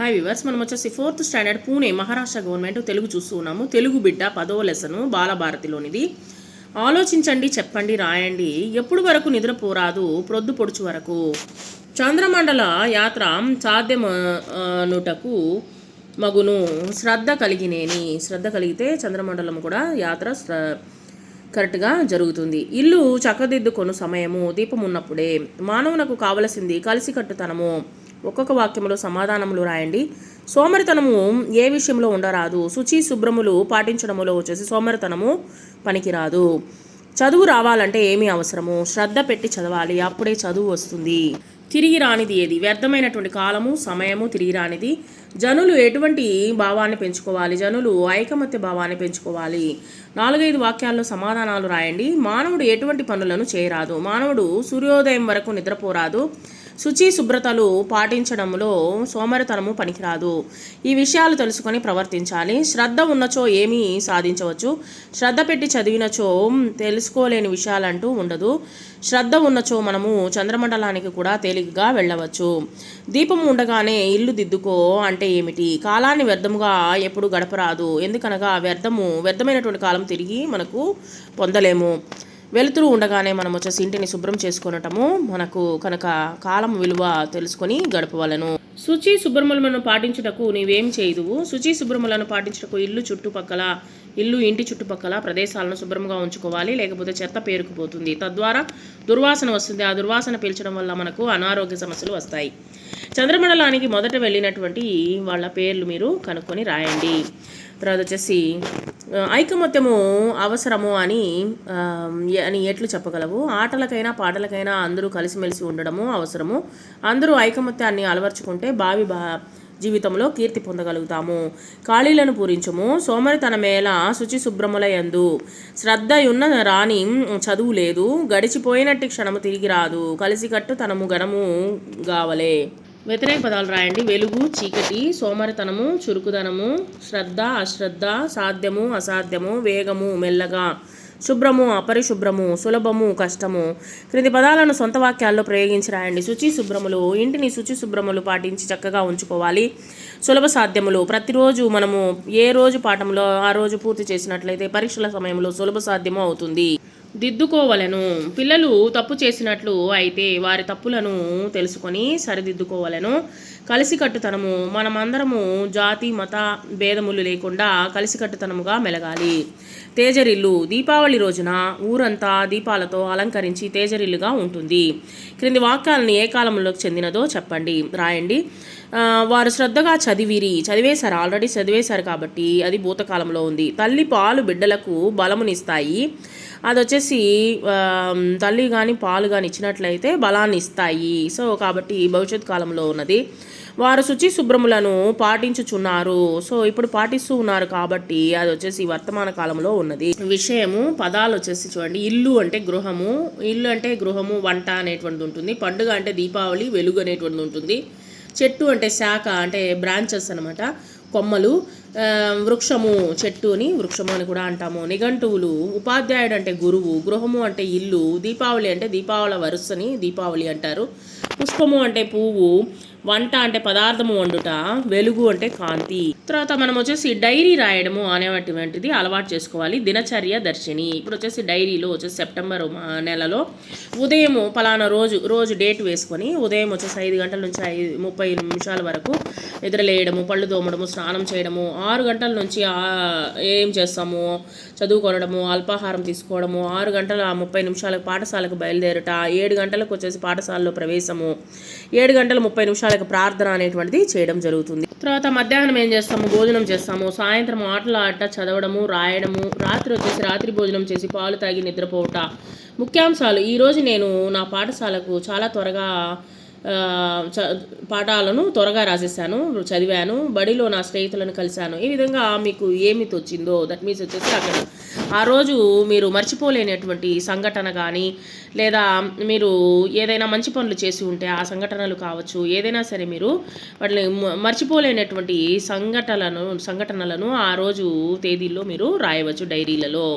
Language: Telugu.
హాయ్ వివర్స్ మనం వచ్చేసి fourth standard Pune Maharashtra government Telugu చూస్తూ ఉన్నాము. తెలుగు బిడ్డ పదో లెసను బాలభారతిలోనిది. ఆలోచించండి చెప్పండి రాయండి. ఎప్పుడు వరకు నిద్రపోరాదు? ప్రొద్దు పొడుచు వరకు. చంద్రమండల యాత్ర సాధ్యమనుటకు మగును. శ్రద్ధ కలిగినేని. శ్రద్ధ కలిగితే చంద్రమండలం కూడా యాత్ర కరెక్ట్గా జరుగుతుంది. ఇల్లు చక్కదిద్దుకొను సమయము దీపం ఉన్నప్పుడే. మానవునకు కావలసింది కలిసికట్టుతనము. ఒక్కొక్క వాక్యములో సమాధానములు రాయండి. సోమరితనము ఏ విషయంలో ఉండరాదు. శుచి శుభ్రములు పాటించడములో వచ్చేసి సోమరితనము పనికిరాదు. చదువు రావాలంటే ఏమి అవసరము? శ్రద్ధ పెట్టి చదవాలి అప్పుడే చదువు వస్తుంది. తిరిగి రానిది ఏది? వ్యర్థమైనటువంటి కాలము సమయము తిరిగి రానిది. జనులు ఎటువంటి భావాన్ని పెంచుకోవాలి? జనులు ఐకమత్య భావాన్ని పెంచుకోవాలి. నాలుగైదు వాక్యాల్లో సమాధానాలు రాయండి. మానవుడు ఎటువంటి పనులను చేయరాదు. మానవుడు సూర్యోదయం వరకు నిద్రపోరాదు. శుచి శుభ్రతలు పాటించడంలో సోమరితనము పనికిరాదు. ఈ విషయాలు తెలుసుకొని ప్రవర్తించాలి. శ్రద్ధ ఉన్నచో ఏమీ సాధించవచ్చు. శ్రద్ధ పెట్టి చదివినచో తెలుసుకోలేని విషయాలంటూ ఉండదు. శ్రద్ధ ఉన్నచో మనము చంద్రమండలానికి కూడా తేలికగా వెళ్ళవచ్చు. దీపం ఉండగానే ఇల్లు దిద్దుకో అంటే ఏమిటి? కాలాన్ని వ్యర్థముగా ఎప్పుడు గడపరాదు. ఎందుకనగా వ్యర్థము వ్యర్థమైనటువంటి కాలం తిరిగి మనకు పొందలేము. వెలుతురు ఉండగానే మనం వచ్చేసి ఇంటిని శుభ్రం చేసుకునటము మనకు కనుక కాలం విలువ తెలుసుకొని గడపవలను. శుచి శుభ్రములను పాటించుటకు నీవేం చేయదువు? శుచి శుభ్రములను పాటించుటకు ఇల్లు చుట్టుపక్కల ఇల్లు ఇంటి చుట్టుపక్కల ప్రదేశాలను శుభ్రంగా ఉంచుకోవాలి లేకపోతే చెత్త పేరుకుపోతుంది. తద్వారా దుర్వాసన వస్తుంది. ఆ దుర్వాసన పీల్చడం వల్ల మనకు అనారోగ్య సమస్యలు వస్తాయి. చంద్రమండలానికి మొదట వెళ్ళినటువంటి వాళ్ళ పేర్లు మీరు కనుక్కొని రాయండి. తర్వాత వచ్చేసి ఐకమత్యము అవసరము అని అని ఎట్లు చెప్పగలవు? ఆటలకైనా పాటలకైనా అందరూ కలిసిమెలిసి ఉండడము అవసరము. అందరూ ఐకమత్యాన్ని అలవర్చుకుంటే భావి బా జీవితంలో కీర్తి పొందగలుగుతాము. ఖాళీలను పూరించము. సోమరితనమేళ శుచి శుభ్రముల శ్రద్ధయున్న రాణి చదువు లేదు. గడిచిపోయినట్టు క్షణము తిరిగి రాదు. కలిసికట్టు తనము గణము గావలే. వ్యతిరేక పదాలు రాయండి. వెలుగు చీకటి సోమరితనము చురుకుదనము శ్రద్ధ అశ్రద్ధ సాధ్యము అసాధ్యము వేగము మెల్లగా శుభ్రము అపరిశుభ్రము సులభము కష్టము. క్రింది పదాలను సొంత వాక్యాల్లో ప్రయోగించి రాయండి. శుచి శుభ్రములు ఇంటిని శుచి శుభ్రములు పాటించి చక్కగా ఉంచుకోవాలి. సులభ సాధ్యములు ప్రతిరోజు మనము ఏ రోజు పాఠంలో ఆ రోజు పూర్తి చేసినట్లయితే పరీక్షల సమయంలో సులభ సాధ్యము అవుతుంది. దిద్దుకోవలను. పిల్లలు తప్పు చేసినట్లు అయితే వారి తప్పులను తెలుసుకొని సరిదిద్దుకోవలను. కలిసికట్టుతనము మనమందరము జాతి మత భేదములు లేకుండా కలిసికట్టుతనముగా మెలగాలి. తేజరిల్లు. దీపావళి రోజున ఊరంతా దీపాలతో అలంకరించి తేజరిల్లుగా ఉంటుంది. క్రింది వాక్యాలను ఏ కాలంలోకి చెందినదో చెప్పండి. రాయండి. వారు శ్రద్ధగా చదివిరి. చదివేశారు ఆల్రెడీ చదివేశారు కాబట్టి అది భూతకాలంలో ఉంది. తల్లి పాలు బిడ్డలకు బలమునిస్తాయి. అది వచ్చేసి తల్లి కానీ పాలు కానీ ఇచ్చినట్లయితే బలాన్ని ఇస్తాయి సో కాబట్టి భవిష్యత్ కాలంలో ఉన్నది. వారు శుచి శుభ్రములను పాటించుచున్నారు. సో ఇప్పుడు పాటిస్తూ ఉన్నారు కాబట్టి అది వచ్చేసి వర్తమాన కాలంలో ఉన్నది. విషయము పదాలు వచ్చేసి చూడండి. ఇల్లు అంటే గృహము. ఇల్లు అంటే గృహము వంట అనేటువంటిది ఉంటుంది. పండుగ అంటే దీపావళి వెలుగు అనేటువంటిది ఉంటుంది. చెట్టు అంటే శాఖ అంటే బ్రాంచెస్ అన్నమాట. కొమ్మలు వృక్షము చెట్టుని వృక్షము అని కూడా అంటాము. నిఘంటువులు ఉపాధ్యాయుడు అంటే గురువు గృహము అంటే ఇల్లు దీపావళి అంటే దీపావళి వరుసని దీపావళి అంటారు. పుష్పము అంటే పువ్వు వంట అంటే పదార్థము వండుట వెలుగు అంటే కాంతి. తర్వాత మనం వచ్చేసి డైరీ రాయడము అనేటువంటిది అలవాటు చేసుకోవాలి. దినచర్య దర్శిని. ఇప్పుడు వచ్చేసి డైరీలో వచ్చేసి సెప్టెంబర్ మా- నెలలో ఉదయం పలానా రోజు రోజు డేట్ వేసుకొని ఉదయం వచ్చేసి ఐదు గంటల నుంచి ఐదు ముప్పై నిమిషాల వరకు నిద్రలేయడము పళ్ళు తోమడము స్నానం చేయడము ఆరు గంటల నుంచి ఏం చేస్తాము? చదువుకోవడము అల్పాహారం తీసుకోవడము ఆరు గంటల ముప్పై నిమిషాలకు పాఠశాలకు బయలుదేరుట ఏడు గంటలకు వచ్చేసి పాఠశాలలో ప్రవేశము ఏడు గంటల ముప్పై నిమిషాలకు ప్రార్థన అనేటువంటిది చేయడం జరుగుతుంది. తర్వాత మధ్యాహ్నం ఏం చేస్తాము? భోజనం చేస్తాము. సాయంత్రం ఆటలు ఆట చదవడము రాయడము రాత్రి వచ్చేసి రాత్రి భోజనం చేసి పాలు తాగి నిద్రపోవట. ముఖ్యాంశాలు ఈరోజు నేను నా పాఠశాలకు చాలా త్వరగా పాఠాలను త్వరగా రాసేసాను చదివాను బడిలో నా స్నేహితులను కలిశాను. ఈ విధంగా మీకు ఏమి తోచిందో దట్ మీన్స్ వచ్చేసి అక్కడ ఆ రోజు మీరు మర్చిపోలేనటువంటి సంఘటన కానీ లేదా మీరు ఏదైనా మంచి పనులు చేసి ఉంటే ఆ సంఘటనలు కావచ్చు ఏదైనా సరే మీరు వాటిని మర్చిపోలేనటువంటి సంఘటనలను సంఘటనలను ఆ రోజు తేదీల్లో మీరు రాయవచ్చు డైరీలలో.